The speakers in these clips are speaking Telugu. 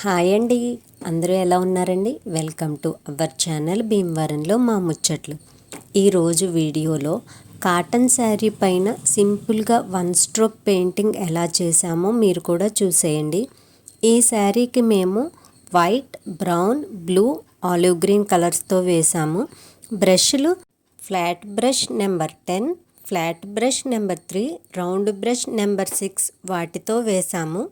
హాయ్ అండి. అందరూ ఎలా ఉన్నారండి? వెల్కమ్ టు అవర్ ఛానల్ భీమవరంలో మా ముచ్చట్లు. ఈరోజు వీడియోలో కాటన్ శారీ పైన సింపుల్గా వన్ స్ట్రోక్ పెయింటింగ్ ఎలా చేసామో మీరు కూడా చూసేయండి. ఈ శారీకి మేము white brown blue olive green కలర్స్తో వేసాము బ్రష్లు flat brush number ten flat brush number three round brush number six వాటితో వేసాము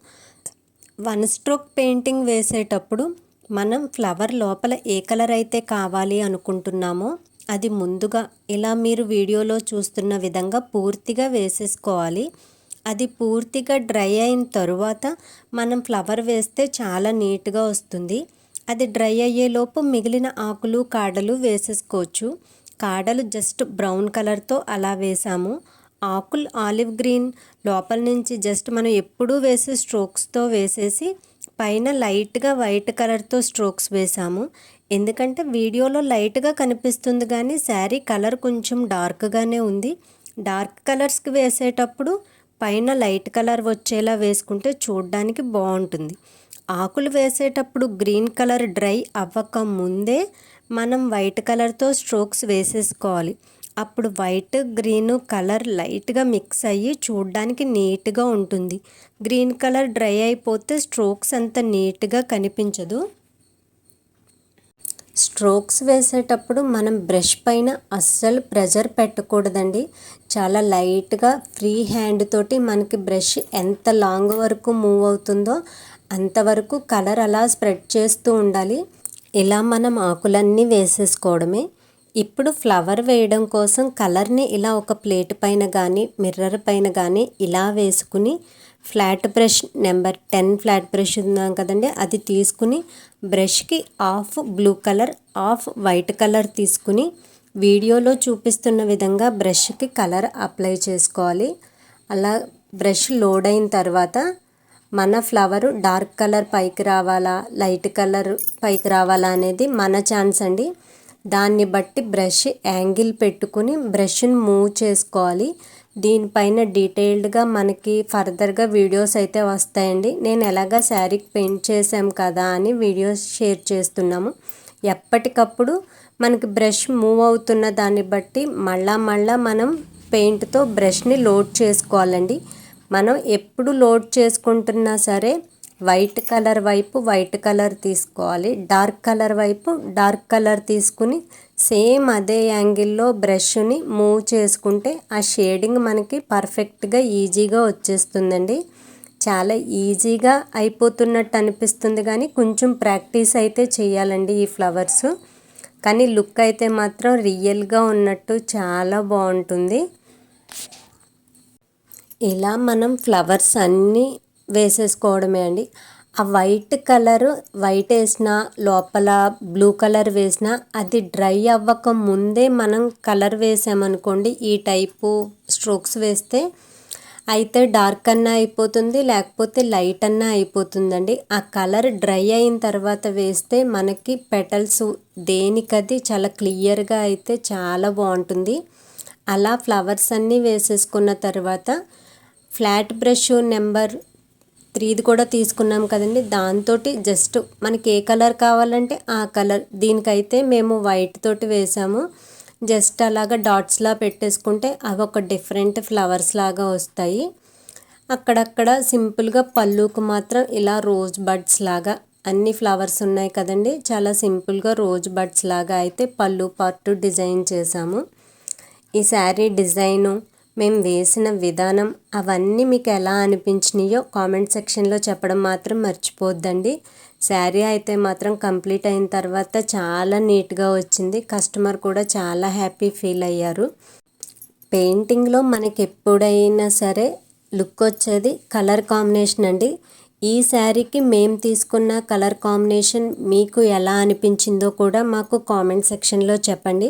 వన్ స్ట్రోక్ పెయింటింగ్ వేసేటప్పుడు మనం ఫ్లవర్ లోపల ఏ కలర్ అయితే కావాలి అనుకుంటున్నామో అది ముందుగా ఇలా మీరు వీడియోలో చూస్తున్న విధంగా పూర్తిగా వేసేసుకోవాలి. అది పూర్తిగా డ్రై అయిన తరువాత మనం ఫ్లవర్ వేస్తే చాలా నీట్గా వస్తుంది. అది డ్రై అయ్యేలోపు మిగిలిన ఆకులు కాడలు వేసేసుకోవచ్చు. కాడలు జస్ట్ బ్రౌన్ కలర్తో అలా వేసాము. ఆకులు ఆలివ్ గ్రీన్ లోపల నుంచి జస్ట్ మనం ఎప్పుడూ వేసే స్ట్రోక్స్తో వేసేసి పైన లైట్గా వైట్ కలర్తో స్ట్రోక్స్ వేసాము. ఎందుకంటే వీడియోలో లైట్గా కనిపిస్తుంది కానీ శారీ కలర్ కొంచెం డార్క్గానే ఉంది. డార్క్ కలర్స్కి వేసేటప్పుడు పైన లైట్ కలర్ వచ్చేలా వేసుకుంటే చూడడానికి బాగుంటుంది. ఆకులు వేసేటప్పుడు గ్రీన్ కలర్ డ్రై అవ్వక ముందే మనం వైట్ కలర్తో స్ట్రోక్స్ వేసేసుకోవాలి. అప్పుడు వైట్ గ్రీన్ కలర్ లైట్గా మిక్స్ అయ్యి చూడడానికి నీట్గా ఉంటుంది. గ్రీన్ కలర్ డ్రై అయిపోతే స్ట్రోక్స్ అంత నీట్గా కనిపించదు. స్ట్రోక్స్ వేసేటప్పుడు మనం బ్రష్ పైన అస్సలు ప్రెజర్ పెట్టకూడదండి. చాలా లైట్గా ఫ్రీ హ్యాండ్ తోటి మనకి బ్రష్ ఎంత లాంగ్ వరకు మూవ్ అవుతుందో అంతవరకు కలర్ అలా స్ప్రెడ్ చేస్తూ ఉండాలి. ఇలా మనం ఆకులన్నీ వేసేసుకోవడమే. ఇప్పుడు ఫ్లవర్ వేయడం కోసం కలర్ని ఇలా ఒక ప్లేట్ పైన కానీ మిర్రర్ పైన కానీ ఇలా వేసుకుని flat brush number ten flat brush ఉన్నాం కదండి అది తీసుకుని బ్రష్కి of blue colour of white colour తీసుకుని వీడియోలో చూపిస్తున్న విధంగా బ్రష్కి కలర్ అప్లై చేసుకోవాలి. అలా బ్రష్ లోడ్ అయిన తర్వాత మన ఫ్లవర్ డార్క్ కలర్ పైకి రావాలా లైట్ కలర్ పైకి రావాలా అనేది మన ఛాన్స్ అండి. దాన్ని బట్టి బ్రష్ యాంగిల్ పెట్టుకుని బ్రష్ని మూవ్ చేసుకోవాలి. దీనిపైన డీటెయిల్డ్గా మనకి ఫర్దర్గా వీడియోస్ అయితే వస్తాయండి. నేను ఎలాగ శారీకి పెయింట్ చేసాం కదా అని వీడియోస్ షేర్ చేస్తున్నాము. ఎప్పటికప్పుడు మనకి బ్రష్ మూవ్ అవుతున్న దాన్ని బట్టి మళ్ళా మళ్ళా మనం పెయింట్తో బ్రష్ని లోడ్ చేసుకోవాలండి. మనం ఎప్పుడు లోడ్ చేసుకుంటున్నా సరే వైట్ కలర్ వైపు వైట్ కలర్ తీసుకోవాలి. డార్క్ కలర్ వైపు డార్క్ కలర్ తీసుకుని సేమ్ అదే యాంగిల్లో బ్రష్ని మూవ్ చేసుకుంటే ఆ షేడింగ్ మనకి పర్ఫెక్ట్గా ఈజీగా వచ్చేస్తుందండి. చాలా ఈజీగా అయిపోతున్నట్టు అనిపిస్తుంది కానీ కొంచెం ప్రాక్టీస్ అయితే చేయాలండి ఈ ఫ్లవర్స్. కానీ లుక్ అయితే మాత్రం రియల్గా ఉన్నట్టు చాలా బాగుంటుంది. ఇలా మనం ఫ్లవర్స్ అన్నీ వేసేసుకోవడమే అండి. ఆ వైట్ కలర్ వైట్ వేసిన లోపల బ్లూ కలర్ వేసిన అది డ్రై అవ్వక ముందే మనం కలర్ వేసామనుకోండి ఈ టైపు స్ట్రోక్స్ వేస్తే అయితే డార్క్ అన్నా అయిపోతుంది లేకపోతే లైట్ అన్నా అయిపోతుందండి. ఆ కలర్ డ్రై అయిన తర్వాత వేస్తే మనకి పెటల్స్ దేనికది చాలా క్లియర్గా అయితే చాలా బాగుంటుంది. అలా ఫ్లవర్స్ అన్నీ వేసేసుకున్న తర్వాత ఫ్లాట్ బ్రష్ నెంబర్ త్రీది కూడా తీసుకున్నాం కదండి. దాంతో జస్ట్ మనకి ఏ కలర్ కావాలంటే ఆ కలర్. దీనికైతే మేము వైట్ తోటి వేసాము. జస్ట్ అలాగా డాట్స్లా పెట్టేసుకుంటే అవి ఒక డిఫరెంట్ ఫ్లవర్స్ లాగా వస్తాయి. అక్కడక్కడ సింపుల్గా పళ్ళుకు మాత్రం ఇలా రోజ్ బడ్స్ లాగా అన్ని ఫ్లవర్స్ ఉన్నాయి కదండి. చాలా సింపుల్గా రోజ్ బడ్స్ లాగా అయితే పళ్ళు పార్ట్ డిజైన్ చేసాము. ఈ శారీ డిజైను మేము వేసిన విధానం అవన్నీ మీకు ఎలా అనిపించినాయో కామెంట్ సెక్షన్లో చెప్పడం మాత్రం మర్చిపోద్దండి. శారీ అయితే మాత్రం కంప్లీట్ అయిన తర్వాత చాలా నీట్గా వచ్చింది. కస్టమర్ కూడా చాలా హ్యాపీ ఫీల్ అయ్యారు. పెయింటింగ్లో మనకి ఎప్పుడైనా సరే లుక్ వచ్చేది కలర్ కాంబినేషన్ అండి. ఈ శారీకి మేము తీసుకున్న కలర్ కాంబినేషన్ మీకు ఎలా అనిపించిందో కూడా మాకు కామెంట్ సెక్షన్లో చెప్పండి.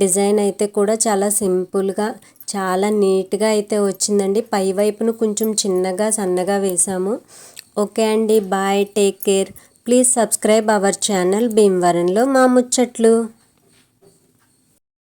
డిజైన్ అయితే కూడా చాలా సింపుల్గా చాలా నీట్గా అయితే వచ్చిందండి. పై వైపును కొంచెం చిన్నగా సన్నగా వేసాము ఓకే అండి bye take care. Please subscribe our channel భీమవరంలో మా ముచ్చట్లు.